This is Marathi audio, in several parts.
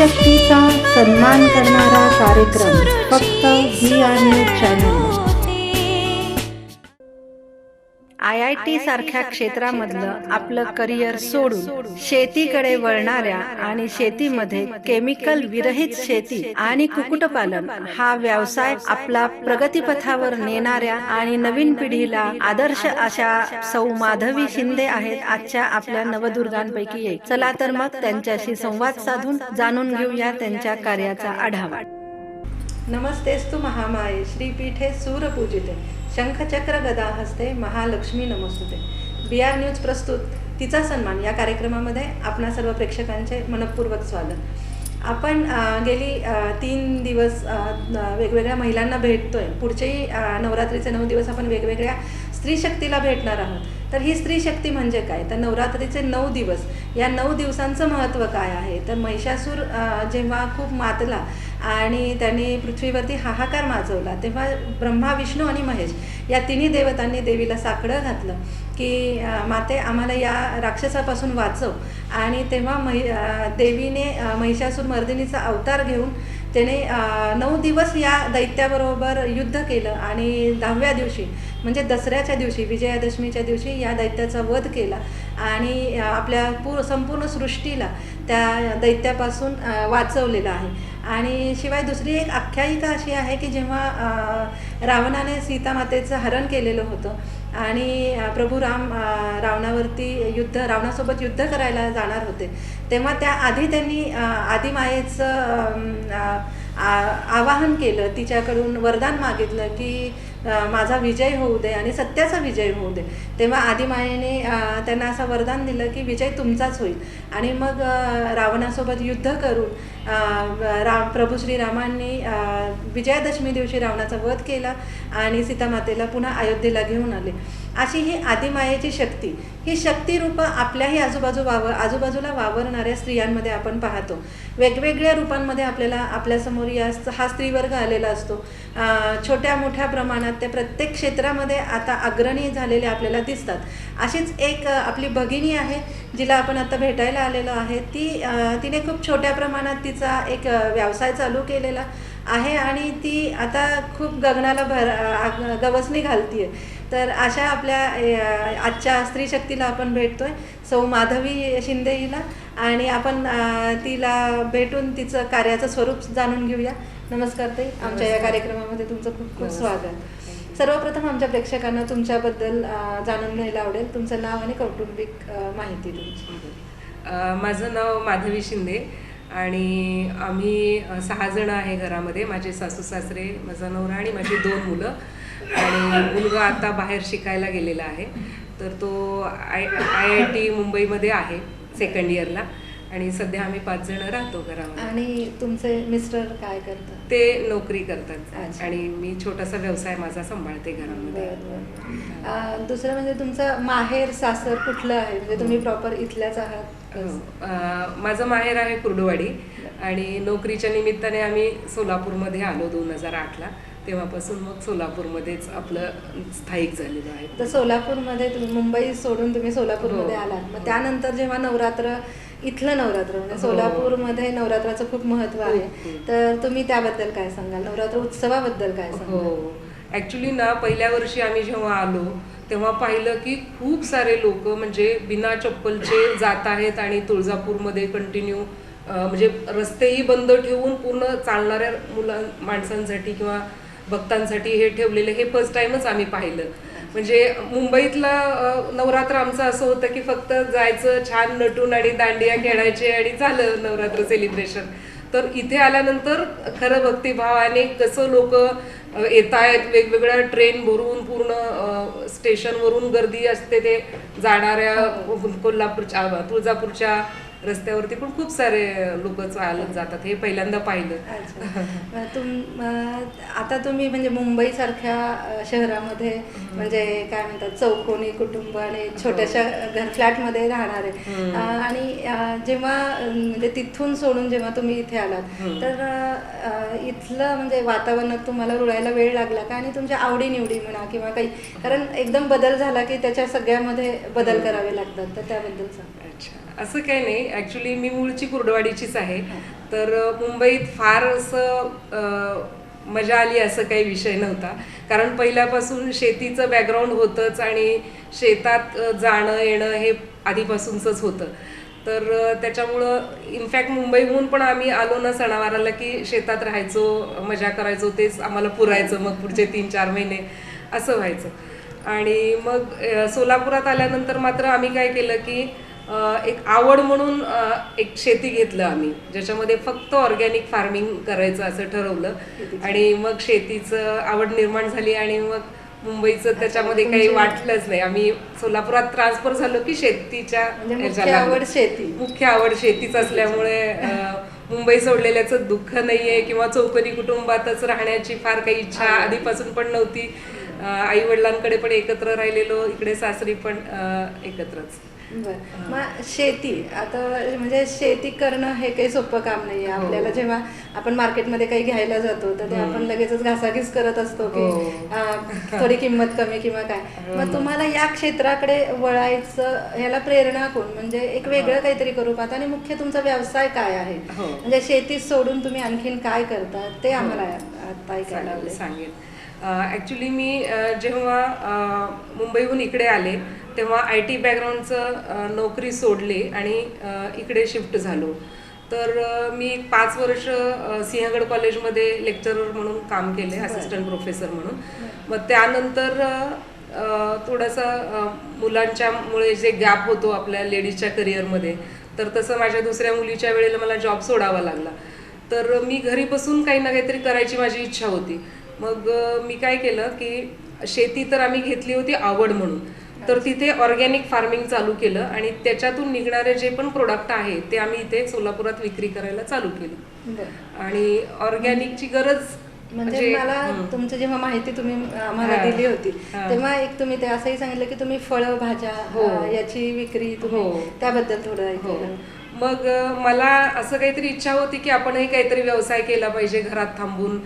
शक्तीचा सन्मान करणारा कार्यक्रम फक्त ही आणि चॅनल. आय आय टी सारख्या क्षेत्रामधलं आपलं करिअर सोडून शेतीकडे वळणाऱ्या आणि शेतीमध्ये केमिकल विरहित शेती आणि कुक्कुटपालन. हा व्यवसाय आपला प्रगतीपथावर नेणाऱ्या आणि नवीन पिढीला आदर्श अशा सौ माधवी शिंदे आहेत. आजच्या आपल्या नवदुर्गांपैकी एक. चला तर मग त्यांच्याशी संवाद साधून जाणून घेऊया त्यांच्या कार्याचा आढावा. नमस्तेस्तु महामाये. श्रीपीठे सूरपूजिते. शंखचक्र गदा हस्ते महालक्ष्मी नमस्तुते. बी आर न्यूज प्रस्तुत. तिचा सन्मान या कार्यक्रमामध्ये आपणा सर्व प्रेक्षकांचे मनपूर्वक स्वागत. आपण गेली तीन दिवस वेगवेगळ्या महिलांना भेटतोय. पुढचेही नवरात्रीचे नऊ दिवस आपण वेगवेगळ्या स्त्री शक्तीला भेटणार आहोत. तर ही स्त्री शक्ती म्हणजे काय? तर नवरात्रीचे नऊ दिवस. या नऊ दिवसांचं महत्त्व काय आहे? तर महिषासूर जेव्हा खूप मातला आणि त्यांनी पृथ्वीवरती हाहाकार माजवला. तेव्हा ब्रह्मा विष्णू आणि महेश या तिन्ही देवतांनी देवीला साकडं घातलं की माते आम्हाला या राक्षसापासून वाचव. आणि तेव्हा महि देवीने महिषासूर मर्दिनीचा अवतार घेऊन त्याने नऊ दिवस या दैत्याबरोबर युद्ध केलं आणि दहाव्या दिवशी म्हणजे दसऱ्याच्या दिवशी विजयादशमीच्या दिवशी या दैत्याचा वध केला. आणि आपल्या पूर संपूर्ण सृष्टीला त्या दैत्यापासून वाचवलेलं आहे. आणि शिवाय दुसरी एक आख्यायिका अशी आहे की जेव्हा रावणाने सीतामातेचं हरण केलेलं होतं आणि प्रभू राम रावणावरती युद्ध रावणासोबत युद्ध करायला जाणार होते तेव्हा त्या आधी त्यांनी आदिमायेचं आ- आवाहन केलं तिच्याकडून वरदान मागितलं की माझा विजय होऊ दे आणि सत्याचा विजय होऊ दे. तेव्हा आदिमायेने त्यांना असं वरदान दिलं की विजय तुमचाच होईल. आणि मग रावणासोबत युद्ध करून राम प्रभू श्रीरामांनी विजयादशमी दिवशी रावणाचा वध केला आणि सीतामातेला पुन्हा अयोध्येला घेऊन आले. अशी ही आदिमायेची शक्ती. ही शक्तिरूपं आपल्याही आजूबाजू वावर आजूबाजूला वावरणाऱ्या स्त्रियांमध्ये आपण पाहतो. वेगवेगळ्या रूपांमध्ये आपल्याला आपल्यासमोर या हा स्त्रीवर्ग आलेला असतो. छोट्या मोठ्या प्रमाणात त्या प्रत्येक क्षेत्रामध्ये आता अग्रणी झालेले आपल्याला दिसतात. अशीच एक आपली भगिनी आहे जिला आपण आता भेटायला आलेलो आहे. ती तिने खूप छोट्या प्रमाणात तिचा एक व्यवसाय चालू केलेला आहे आणि ती आता खूप गगनाला भर गवसणी घालती आहे तर अशा आपल्या आजच्या स्त्री शक्तीला आपण भेटतोय. सौ माधवी शिंदे हिला आणि आपण तिला भेटून तिचं कार्याचं स्वरूप जाणून घेऊया. नमस्कार ताई. आमच्या या कार्यक्रमामध्ये तुमचं खूप खूप. स्वागत. सर्वप्रथम आमच्या प्रेक्षकांना तुमच्याबद्दल जाणून घ्यायला आवडेल. तुमचं नाव आणि कौटुंबिक माहिती तुमची. माझं नाव माधवी शिंदे आणि आम्ही सहा जण आहे घरामध्ये. माझे सासू सासरे माझा नवरा आणि माझी दोन मुलं. आणि मुलगा आता बाहेर शिकायला गेलेला आहे. तर तो आय आय आय टी मुंबईमध्ये आहे सेकंड इयरला आणि सध्या आम्ही पाच जण राहतो घरामध्ये. आणि तुमचे मिस्टर काय करतात? ते नोकरी करतात. अच्छा. आणि मी छोटासा व्यवसाय माझा सांभाळते घरामध्ये. बरं, बरं. अं, दुसरं म्हणजे तुमचं माहेर सासर कुठलं आहे? म्हणजे तुम्ही प्रॉपर इथल्याच आहात? हो. अं, माझं माहेर आहे कुर्डुवाडी. आणि नोकरीच्या निमित्ताने आम्ही सोलापूरमध्ये आलो दोन हजार आठला. तेव्हापासून मग सोलापूरमध्येच आपलं स्थायिक झालेलं आहे तर सोलापूरमध्ये तुम्ही मुंबई सोडून तुम्ही सोलापूरमध्ये हो. आलात मग त्यानंतर जेव्हा नवरात्र इथलं नवरात्र म्हणजे हो. सोलापूरमध्ये नवरात्राचं खूप महत्त्व आहे. तर तुम्ही त्याबद्दल काय सांगाल नवरात्र उत्सवाबद्दल काय हो सांगाल ऍक्च्युली ना पहिल्या वर्षी आम्ही जेव्हा आलो तेव्हा पाहिलं की खूप सारे लोक म्हणजे बिना चप्पलचे जात आहेत आणि तुळजापूरमध्ये कंटिन्यू म्हणजे रस्तेही बंद ठेवून पूर्ण चालणाऱ्या मुलां माणसांसाठी किंवा भक्तांसाठी हे ठेवलेलं हे फर्स्ट टाइमच आम्ही पाहिलं. म्हणजे मुंबईतला नवरात्र आमचं असं होतं की फक्त जायचं छान नटून आणि दांडिया खेळायचे आणि झालं नवरात्र सेलिब्रेशन तर इथे आल्यानंतर खरं भक्तिभावाने कसं लोक येत आहेत वेगवेगळ्या ट्रेन भरून पूर्ण स्टेशनवरून गर्दी असते ते जाणाऱ्या कोल्हापूरच्या तुळजापूरच्या रस्त्यावरती पण खूप सारे लोक चालत जातात. हे पहिल्यांदा पाहिलं. तुम आता तुम्ही म्हणजे मुंबई सारख्या शहरामध्ये म्हणजे काय म्हणतात चौकोनी कुटुंब आणि छोट्याशा घर फ्लॅटमध्ये राहणार आणि जेव्हा म्हणजे तिथून सोडून जेव्हा तुम्ही इथे आलात. तर इथलं म्हणजे वातावरणात तुम्हाला रुळायला वेळ लागला का? आणि तुमच्या आवडीनिवडी म्हणा किंवा काही कारण एकदम बदल झाला की त्याच्या सगळ्यामध्ये बदल करावे लागतात. तर त्याबद्दल सांग. अच्छा. असं काही नाही. ॲक्च्युली मी मूळची कुर्डवाडीचीच आहे. तर मुंबईत फार असं मजा आली असं काही विषय नव्हता. कारण पहिल्यापासून शेतीचं बॅकग्राऊंड होतंच आणि शेतात जाणं येणं हे आधीपासूनच होतं. तर त्याच्यामुळं इनफॅक्ट मुंबईहून पण आम्ही आलो ना सणावाराला की शेतात राहायचो मजा करायचो तेच आम्हाला पुरायचं मग पुढचे तीन चार महिने असं व्हायचं. आणि मग सोलापुरात आल्यानंतर मात्र आम्ही काय केलं की एक आवड म्हणून एक शेती घेतलं आम्ही. ज्याच्यामध्ये फक्त ऑर्गॅनिक फार्मिंग करायचं असं ठरवलं. आणि मग शेतीचं आवड निर्माण झाली आणि मग मुंबईचं त्याच्यामध्ये काही वाटलंच नाही. आम्ही सोलापुरात ट्रान्सफर झालो की शेतीच्या म्हणजे. आवड शेती. मुख्य आवड शेतीच असल्यामुळे मुंबई सोडलेल्याचं दुःख नाहीये किंवा चौकनी कुटुंबातच राहण्याची फार काही इच्छा आधीपासून पण नव्हती. आई वडिलांकडे पण एकत्र राहिलेलो इकडे सासरी पण एकत्रच. बरं. मग शेती आता म्हणजे शेती करणं हे काही सोपं काम नाही आहे हो. आपल्याला जेव्हा आपण मार्केटमध्ये काही घ्यायला जातो तर ते आपण लगेचच घासाघीस करत असतो की हो. थोडी किंमत कमी किंवा काय. मग तुम्हाला या क्षेत्राकडे वळायचं ह्याला प्रेरणा कोण? म्हणजे एक वेगळं काहीतरी करू पाहता. आणि मुख्य तुमचा व्यवसाय काय आहे? हो. म्हणजे शेती सोडून तुम्ही आणखीन काय करता? ते आम्हाला आता सांगेन ॲक्च्युली मी जेव्हा मुंबईहून इकडे आले तेव्हा आय टी बॅकग्राऊंडचं नोकरी सोडली आणि इकडे शिफ्ट झालो. तर मी पाच वर्ष सिंहगड कॉलेजमध्ये लेक्चरर म्हणून काम केले असिस्टंट प्रोफेसर म्हणून. मग त्यानंतर थोडंसं मुलांच्यामुळे जे गॅप होतो आपल्या लेडीजच्या करिअरमध्ये तर तसं माझ्या दुसऱ्या मुलीच्या वेळेला मला जॉब सोडावा लागला. तर मी घरी बसून काही ना काहीतरी करायची माझी इच्छा होती. मग मी काय केलं की शेती तर आम्ही घेतली होती आवड म्हणून तर तिथे ऑर्गॅनिक फार्मिंग चालू केलं आणि त्याच्यातून निघणारे जे पण प्रोडक्ट आहे ते आम्ही इथे सोलापुरात विक्री करायला चालू केलं आणि ऑर्गॅनिकची गरज म्हणजे मला तुमची जेव्हा माहिती तुम्ही आम्हाला. दिली होती. तेव्हा एक तुम्ही ते असंही सांगितलं की तुम्ही फळं भाज्या हो. याची विक्री तुम्ही हो. त्याबद्दल थोडं हो मग मला असं काहीतरी इच्छा होती की आपणही काहीतरी व्यवसाय केला पाहिजे घरात थांबून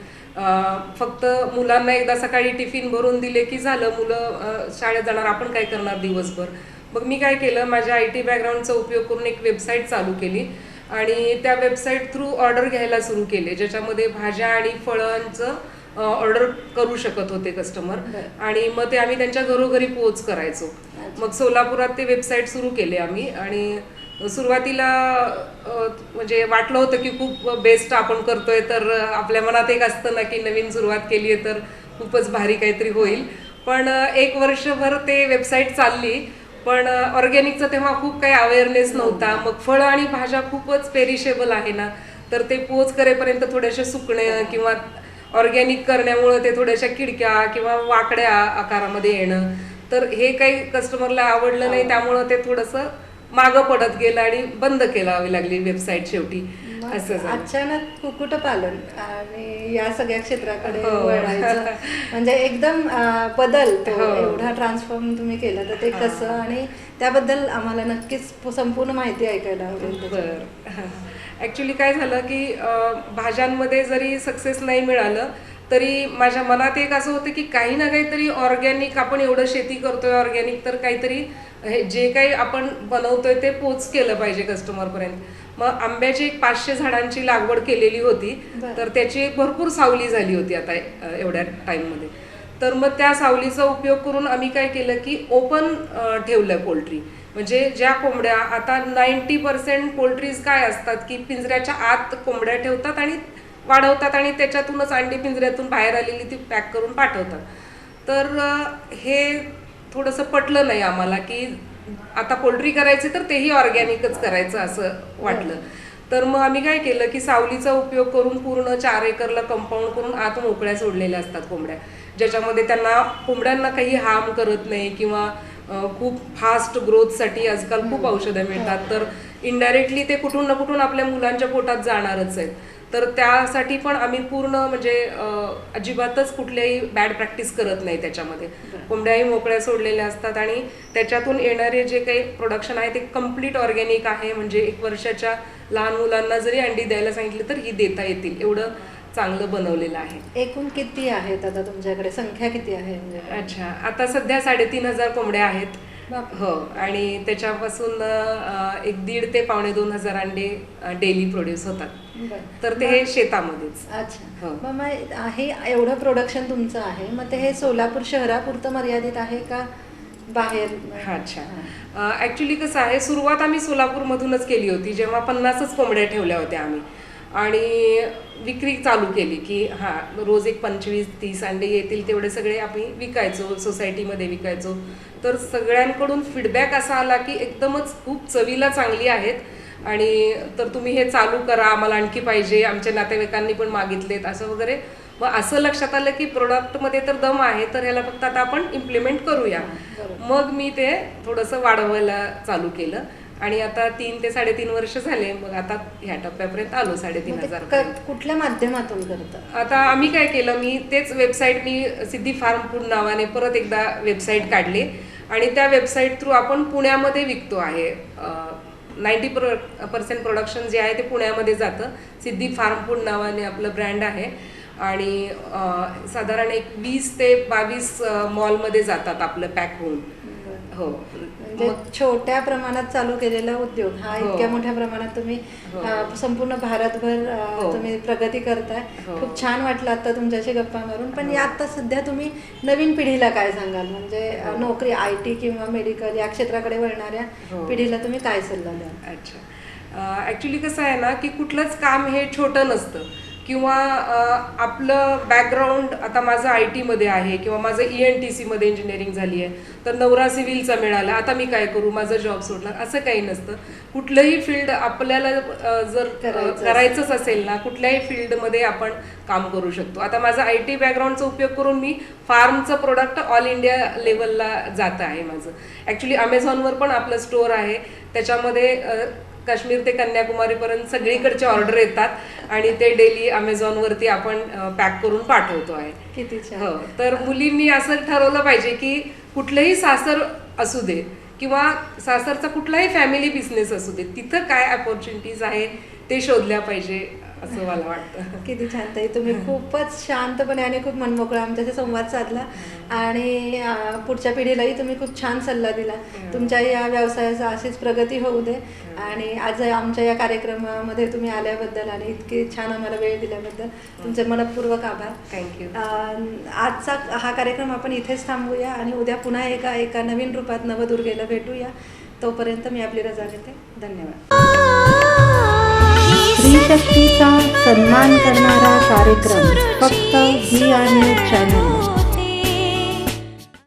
फक्त मुलांना एकदा सकाळी टिफिन भरून दिले की झालं मुलं शाळेत जाणार आपण काय करणार दिवसभर? मग मी काय केलं माझ्या आय टी बॅकग्राऊंडचा उपयोग करून एक वेबसाईट चालू केली आणि त्या वेबसाईट थ्रू ऑर्डर घ्यायला सुरू केले ज्याच्यामध्ये भाज्या आणि फळांचं ऑर्डर करू शकत होते कस्टमर. आणि मग ते आम्ही त्यांच्या घरोघरी पोच करायचो. मग सोलापुरात ते वेबसाईट सुरू केले आम्ही आणि सुरुवातीला म्हणजे वाटलं होतं की खूप बेस्ट आपण करतोय तर आपल्या मनात एक असतं ना की नवीन सुरुवात केली आहे तर खूपच भारी काहीतरी होईल. पण एक वर्षभर ते वेबसाईट चालली. पण ऑर्गॅनिकचा तेव्हा खूप काही अवेअरनेस नव्हता. मग फळं आणि भाज्या खूपच पेरिशेबल आहे ना. तर ते पोच करेपर्यंत थोडेसे सुकणे किंवा ऑर्गॅनिक करण्यामुळं ते थोड्याशा खिडक्या किंवा वाकड्या आकारामध्ये येणं. तर हे काही कस्टमरला आवडलं नाही त्यामुळं ते थोडंसं मागं पडत गेलं आणि बंद करावी लागली वेबसाईट शेवटी. असं अचानक कुक्कुटपालन आणि या सगळ्या क्षेत्राकडे हो. म्हणजे एकदम बदल तो हो. एवढा ट्रान्सफॉर्म तुम्ही केला तर ते कसं? आणि त्याबद्दल आम्हाला नक्कीच संपूर्ण माहिती ऐकायला आवडेल ऍक्च्युली काय झालं की भाज्यांमध्ये जरी सक्सेस नाही मिळालं तरी माझ्या मनात एक असं होतं की काही ना काहीतरी ऑर्गॅनिक आपण एवढं शेती करतोय ऑर्गॅनिक तर काहीतरी हे जे काही आपण बनवतोय ते पोच केलं पाहिजे कस्टमर पर्यंत. मग आंब्याची एक पाचशे झाडांची लागवड केलेली होती. तर त्याची एक भरपूर सावली झाली होती आता एवढ्या टाइममध्ये तर मग त्या सावलीचा उपयोग करून आम्ही काय केलं की ओपन ठेवलं पोल्ट्री म्हणजे ज्या कोंबड्या आता नाईन्टी पर्सेंट पोल्ट्रीज काय असतात की पिंजऱ्याच्या आत कोंबड्या ठेवतात आणि वाढवतात आणि त्याच्यातूनच अंडी पिंजऱ्यातून बाहेर आलेली ती पॅक करून पाठवतात. तर हे थोडंसं पटलं नाही आम्हाला की आता पोल्ट्री करायची तर तेही ऑर्गॅनिकच करायचं असं वाटलं. तर मग आम्ही काय केलं की सावलीचा उपयोग करून पूर्ण चार एकरला कंपाऊंड करून आत मोकळ्या सोडलेल्या असतात कोंबड्या. ज्याच्यामध्ये त्यांना कोंबड्यांना काही हार्म करत नाही किंवा खूप फास्ट ग्रोथसाठी आजकाल खूप औषधं मिळतात. तर इनडायरेक्टली ते कुठून ना कुठून आपल्या मुलांच्या पोटात जाणारच आहेत. तर त्यासाठी पण आम्ही पूर्ण म्हणजे अजिबातच कुठल्याही बॅड प्रॅक्टिस करत नाही त्याच्यामध्ये. कोंबड्याही मोकळ्या सोडलेल्या असतात आणि त्याच्यातून येणारे जे काही प्रोडक्शन आहे ते कंप्लीट ऑर्गॅनिक आहे. म्हणजे एक वर्षाच्या लहान मुलांना जरी अंडी द्यायला सांगितली तर ही देता येतील. एवढं चांगलं बनवलेलं आहे. एकूण किती आहेत आता तुमच्याकडे? संख्या किती आहे म्हणजे? अच्छा. आता सध्या साडेतीन हजार कोंबड्या आहेत. हो आणि त्याच्यापासून एक दीड ते पावणे दोन हजार अंडे डेली प्रोड्यूस होतात. तर ते हे शेतामध्येच. अच्छा. हो. मग हे एवढं प्रोडक्शन तुमचं आहे. मग ते हे सोलापूर शहरापुरतं मर्यादित आहे का बाहेर? अच्छा. ॲक्च्युली कसं आहे सुरुवात आम्ही सोलापूरमधूनच केली होती जेव्हा पन्नासच कोंबड्या ठेवल्या होत्या आम्ही. आणि विक्री चालू केली की हां रोज एक पंचवीस तीस अंडे येतील तेवढे सगळे आम्ही विकायचो सोसायटीमध्ये विकायचो. तर सगळ्यांकडून फीडबॅक असा आला की एकदमच खूप चवीला चांगली आहेत. आणि तर तुम्ही हे चालू करा आम्हाला आणखी पाहिजे आमच्या नातेवाईकांनी पण मागितलेत असं वगैरे. मग असं लक्षात आलं की प्रोडक्टमध्ये तर दम आहे तर ह्याला फक्त आता आपण इम्प्लिमेंट करूया. मग मी ते थोडंसं वाढवायला चालू केलं. आणि आता तीन ते साडेतीन वर्ष झाले मग आता ह्या टप्प्यापर्यंत आलो साडेतीन ते हजार कुठल्या माध्यमातून करतं? आता आम्ही काय केलं मी तेच वेबसाईट मी सिद्धी फार्म फूड नावाने परत एकदा वेबसाईट काढली. आणि त्या वेबसाईट थ्रू आपण पुण्यामध्ये विकतो आहे. नाईन्टी प्र पर्सेंट प्रोडक्शन जे आहे ते पुण्यामध्ये जातं. सिद्धी फार्म फूड नावाने आपलं ब्रँड आहे. आणि साधारण एक वीस ते बावीस मॉलमध्ये जातात आपलं पॅक होऊन. हो. म्हणजे छोट्या प्रमाणात चालू केलेला उद्योग हा हो. इतक्या मोठ्या प्रमाणात तुम्ही हो. संपूर्ण भारतभर हो. तुम्ही प्रगती करताय. खूप छान वाटलं आता तुमच्याशी गप्पा मारून पण या आता सध्या तुम्ही नवीन पिढीला काय सांगाल म्हणजे. नोकरी आय टी किंवा मेडिकल या क्षेत्राकडे वळणाऱ्या. पिढीला तुम्ही काय सल्ला द्याल अच्छा ॲक्च्युली कसं आहे ना की कुठलंच काम हे छोटं नसतं किंवा आपलं बॅकग्राऊंड आता माझं आय टीमध्ये आहे किंवा माझं ई एन टी सीमध्ये इंजिनिअरिंग झाली आहे तर नवरा सिव्हिलचा मिळाला. आता मी काय करू? माझा जॉब सोडला असं काही नसतं. कुठलंही फील्ड आपल्याला जर करायचंच असेल. ना कुठल्याही फील्डमध्ये आपण काम करू शकतो. आता माझा आय टी बॅकग्राऊंडचा उपयोग करून मी फार्मचं प्रोडक्ट ऑल इंडिया लेवलला जात आहे माझं. ॲक्च्युली अमेझॉनवर पण आपलं स्टोअर आहे. त्याच्यामध्ये काश्मीर ते कन्याकुमारीपर्यंत सगळीकडचे ऑर्डर येतात आणि ते डेली अमेझॉनवरती आपण पॅक करून पाठवतो आहे. किती हो तर मुलींनी असं ठरवलं पाहिजे की कुठलंही सासर असू दे किंवा सासरचा कुठलाही फॅमिली बिझनेस असू दे तिथं काय अपॉर्च्युनिटीज आहे ते शोधल्या पाहिजे. असं मला वाटतं. किती छान ताई तुम्ही खूपच शांतपणे आणि खूप मनमोकळा आमच्याशी संवाद साधला. आणि अं, पुढच्या पिढीलाही तुम्ही खूप छान सल्ला दिला. तुमच्या या व्यवसायाचा अशीच प्रगती होऊ दे. आणि आज आमच्या या कार्यक्रमामध्ये तुम्ही आल्याबद्दल आणि इतकी छान आम्हाला वेळ दिल्याबद्दल तुमचे मनपूर्वक आभार. थँक्यू आजचा हा कार्यक्रम आपण इथेच थांबूया आणि उद्या पुन्हा एका एका नवीन रूपात नवदुर्गेला भेटूया. तोपर्यंत मी आपली रजा घेते. धन्यवाद. स्त्रीशक्तीचा सन्मान करणारा कार्यक्रम फक्त ही आणि चॅनल